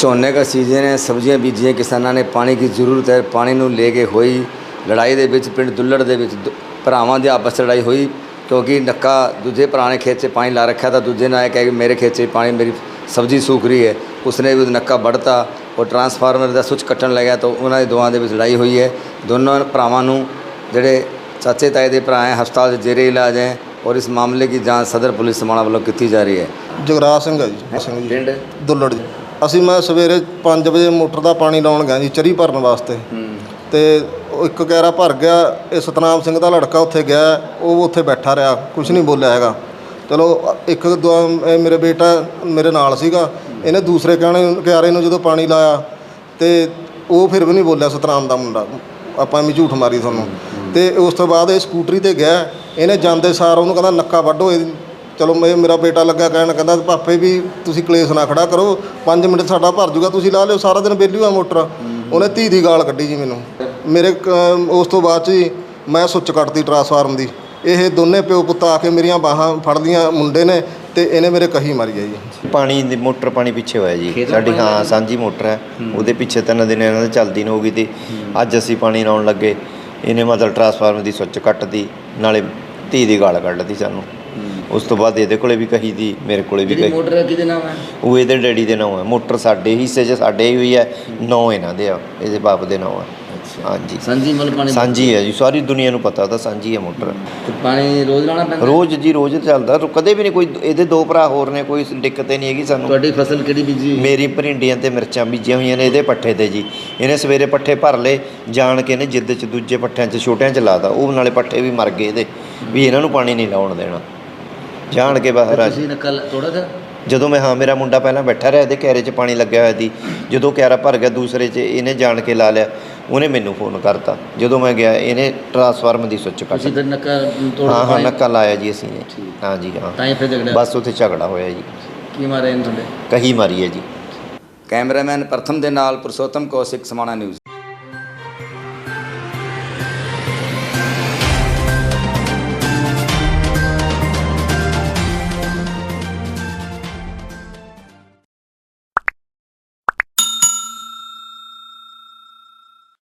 ਝੋਨੇ ਦਾ ਸੀਜ਼ਨ ਹੈ ਸਬਜ਼ੀਆਂ ਬੀਜੀਆਂ ਕਿਸਾਨਾਂ ਨੇ ਪਾਣੀ ਦੀ ਜ਼ਰੂਰਤ ਹੈ। ਪਾਣੀ ਨੂੰ ਲੈ ਕੇ ਹੋਈ ਲੜਾਈ ਦੇ ਵਿੱਚ ਪਿੰਡ ਦੁੱਲੜ ਦੇ ਵਿੱਚ ਭਰਾਵਾਂ ਦੀ ਆਪਸ ਲੜਾਈ ਹੋਈ ਕਿਉਂਕਿ ਨੱਕਾ ਦੂਜੇ ਭਰਾ ਨੇ ਖੇਤ 'ਚ ਪਾਣੀ ਲਾ ਰੱਖਿਆ ਤਾਂ ਦੂਜੇ ਨੇ ਆਇਆ ਕਿ ਮੇਰੇ ਖੇਤ 'ਚ ਪਾਣੀ ਮੇਰੀ ਸਬਜ਼ੀ ਸੂਖ ਰਹੀ ਹੈ। ਉਸਨੇ ਵੀ ਨੱਕਾ ਵੜਤਾ ਉਹ ਟਰਾਂਸਫਾਰਮਰ ਦਾ ਸੁੱਚ ਕੱਟਣ ਲੱਗਿਆ ਤਾਂ ਉਹਨਾਂ ਦੇ ਦੋਵਾਂ ਦੇ ਵਿੱਚ ਲੜਾਈ ਹੋਈ ਹੈ। ਦੋਨੋਂ ਭਰਾਵਾਂ ਨੂੰ ਜਿਹੜੇ ਚਾਚੇ ਤਾਏ ਦੇ ਭਰਾ ਹੈ ਹਸਪਤਾਲ 'ਚ ਜੇਰੇ ਇਲਾਜ ਹੈ ਔਰ ਇਸ ਮਾਮਲੇ ਦੀ ਜਾਂਚ ਸਦਰ ਪੁਲਿਸ ਸਮਾਣਾ ਵੱਲੋਂ ਕੀਤੀ ਜਾ ਰਹੀ ਹੈ। ਜਗਰਾਜ ਸਿੰਘ ਹੈ ਜੀ ਸਿੰਘ ਜੀ। ਪਿੰਡ? ਦੁੱਲੜ ਜੀ। ਅਸੀਂ ਮੈਂ ਸਵੇਰੇ 5 ਵਜੇ ਮੋਟਰ ਦਾ ਪਾਣੀ ਲਾਉਣ ਗਿਆ ਜੀ ਚਰੀ ਭਰਨ ਵਾਸਤੇ। ਤੇ ਉਹ ਇੱਕ ਕੈਰਾ ਭਰ ਗਿਆ ਇਹ ਸਤਨਾਮ ਸਿੰਘ ਦਾ ਲੜਕਾ ਉੱਥੇ ਗਿਆ ਉਹ ਉੱਥੇ ਬੈਠਾ ਰਿਹਾ ਕੁਝ ਨਹੀਂ ਬੋਲਿਆ ਹੈਗਾ। ਚਲੋ ਇੱਕ ਮੇਰੇ ਬੇਟਾ ਮੇਰੇ ਨਾਲ ਸੀਗਾ ਇਹਨੇ ਦੂਸਰੇ ਕਹਿਣੇ ਕਿਆਰੇ ਨੂੰ ਜਦੋਂ ਪਾਣੀ ਲਾਇਆ ਤੇ ਉਹ ਫਿਰ ਵੀ ਨਹੀਂ ਬੋਲਿਆ ਸਤਨਾਮ ਦਾ ਮੁੰਡਾ। ਆਪਾਂ ਐਵੇਂ ਝੂਠ ਮਾਰੀ ਤੁਹਾਨੂੰ। ਤੇ ਉਸ ਤੋਂ ਬਾਅਦ ਇਹ ਸਕੂਟਰੀ ਤੇ ਗਿਆ ਇਹਨੇ ਜਾਂਦੇ ਸਾਰ ਉਹਨੂੰ ਕਹਿੰਦਾ ਨੱਕਾ ਵੱਢੋ ਇਹ ਚਲੋ ਮੈਂ ਮੇਰਾ ਬੇਟਾ ਲੱਗਾ ਕਹਿਣ ਕਹਿੰਦਾ ਪਾਪੇ ਵੀ ਤੁਸੀਂ ਕਲੇਸ਼ ਨਾ ਖੜਾ ਕਰੋ 5 ਮਿੰਟ ਸਾਡਾ ਭਰ ਜੂਗਾ ਤੁਸੀਂ ਲਾ ਲਿਓ ਸਾਰਾ ਦਿਨ ਵਿਹਲੀ ਹੋਇਆ ਮੋਟਰ। ਉਹਨੇ ਧੀ ਦੀ ਗਾਲ ਕੱਢੀ ਜੀ ਮੈਨੂੰ। ਮੇਰੇ ਉਸ ਤੋਂ ਬਾਅਦ 'ਚ ਜੀ ਮੈਂ ਸੁੱਚ ਕੱਟਤੀ ਟਰਾਂਸਫਾਰਮ ਦੀ। ਇਹ ਦੋਨੇ ਪਿਓ ਪੁੱਤ ਆ ਕੇ ਮੇਰੀਆਂ ਬਾਹਾਂ ਫੜਦੀਆਂ ਮੁੰਡੇ ਨੇ ਤੇ ਇਹਨੇ ਮੇਰੇ ਕਹੀ ਮਾਰੀ ਹੈ ਜੀ। ਪਾਣੀ ਦੀ ਮੋਟਰ ਪਾਣੀ ਪਿੱਛੇ ਹੋਇਆ ਜੀ। ਸਾਡੀ ਹਾਂ ਸਾਂਝੀ ਮੋਟਰ ਹੈ। ਉਹਦੇ ਪਿੱਛੇ ਤਿੰਨ ਦਿਨ ਇਹਨਾਂ ਦੇ ਚੱਲਦੀ ਨੂੰ ਹੋ ਗਈ ਤੇ ਅੱਜ ਅਸੀਂ ਪਾਣੀ ਲਾਉਣ ਲੱਗੇ। ਇਹਨੇ ਮਤਲਬ ਟਰਾਂਸਫਾਰਮਰ ਦੀ ਸੁੱਚ ਕੱਟਦੀ ਨਾਲੇ ਧੀ ਦੀ ਗਾਲ ਕੱਢਦੀ ਸਾਨੂੰ। ਉਸ ਤੋਂ ਬਾਅਦ ਇਹਦੇ ਕੋਲੇ ਵੀ ਕਹੀ ਦੀ ਮੇਰੇ ਕੋਲੇ ਵੀ ਜਿਹੜੀ ਕਹੀ। ਮੋਟਰ ਹੈ ਕਿਹਦੇ ਨਾਮ ਹੈ? ਉਹ ਇਹਦੇ ਡੈਡੀ ਦੇ ਨਾਮ ਹੈ। ਮੋਟਰ ਸਾਡੇ ਹਿੱਸੇ 'ਚ ਸਾਡੇ ਹੀ ਹੋਈ ਹੈ। ਨੌ ਇਹਨਾਂ ਦੇ ਆ ਇਹਦੇ ਬਾਪ ਦੇ ਨਾਮ ਹੈ ਹਾਂਜੀ। ਸੰਜੀ ਮਲ ਪਾਣੀ ਸਾਂਝੀ ਹੈ ਜੀ ਸਾਰੀ ਦੁਨੀਆ ਨੂੰ ਪਤਾ ਤਾਂ ਸਾਂਝੀ ਹੈ ਮੋਟਰ। ਤੇ ਪਾਣੀ ਰੋਜ਼ ਲਾਉਣਾ ਪੈਂਦਾ? ਰੋਜ਼ ਜੀ ਰੋਜ਼ ਚੱਲਦਾ। ਕਦੇ ਵੀ ਨਹੀਂ ਕੋਈ ਇਹਦੇ ਦੋ ਭਰਾ ਹੋਰ ਨੇ ਕੋਈ ਦਿੱਕਤ ਹੀ ਨਹੀਂ ਹੈਗੀ ਸਾਨੂੰ। ਤੁਹਾਡੀ ਫਸਲ ਕਿਹੜੀ ਬੀਜੀ ਹੋਈ? ਮੇਰੀ ਭਰਿੰਡੀਆਂ ਤੇ ਮਿਰਚਾਂ ਬੀਜੀਆਂ ਹੋਈਆਂ ਨੇ ਇਹਦੇ ਪੱਠੇ ਤੇ ਜੀ। ਇਹਨੇ ਸਵੇਰੇ ਪੱਠੇ ਭਰ ਲਏ ਜਾਣ ਕੇ ਇਹਨੇ ਜਿੱਦ ਚ ਦੂਜੇ ਪੱਠਿਆਂ ਚ ਛੋਟਿਆਂ ਚ ਲਾਤਾ ਉਹ ਨਾਲੇ ਪੱਠੇ ਵੀ ਮਰ ਗਏ ਇਹਦੇ। ਵੀ ਇਹਨਾਂ ਨੂੰ ਪਾਣੀ ਨਹੀਂ ਲਾਉਣ ਦੇਣਾ। ਜਾਣ ਕੇ ਬਾਹਰ ਆ ਤੁਸੀਂ ਨਕਲ ਤੋੜਾ था ਜਦੋਂ ਮੈਂ ਹਾਂ ਮੇਰਾ ਮੁੰਡਾ ਪਹਿਲਾਂ ਬੈਠਾ ਰਿਹਾ ਇਹਦੇ ਕੈਰੇ 'ਚ ਪਾਣੀ ਲੱਗਿਆ ਹੋਇਆ ਸੀ। ਜਦੋਂ ਕੈਰਾ ਭਰ ਗਿਆ ਦੂਸਰੇ 'ਚ ਇਹਨੇ ਜਾਣ ਕੇ ਲਾ ਲਿਆ। ਉਹਨੇ ਮੈਨੂੰ ਫੋਨ ਕਰਤਾ। ਜਦੋਂ ਮੈਂ ਗਿਆ ਇਹਨੇ ਟਰਾਂਸਫਾਰਮ ਦੀ ਸੁੱਚ ਕੱਟ ਤੁਸੀਂ ਨਕਲ ਤੋੜ ਹਾਂ ਹਾਂ ਨੱਕਾ ਲਾਇਆ ਜੀ ਅਸੀਂ ਨੇ। ਹਾਂ ਜੀ ਹਾਂ। ਤਾਂ ਹੀ ਫਿਰ ਝਗੜਾ ਬਸ ਉੱਥੇ ਝਗੜਾ ਹੋਇਆ ਜੀ। ਕੀ ਮਾਰੇ ਇਹਨੇ ਤੁਹਾਡੇ? ਕਹੀ ਮਾਰੀ ਹੈ ਜੀ। ਕੈਮਰਾਮੈਨ ਪ੍ਰਥਮ ਦੇ ਨਾਲ ਪੁਰਸ਼ੋਤਮ ਕੌਸ਼ਿਕ ਸਮਾਣਾ ਨਿਊਜ਼।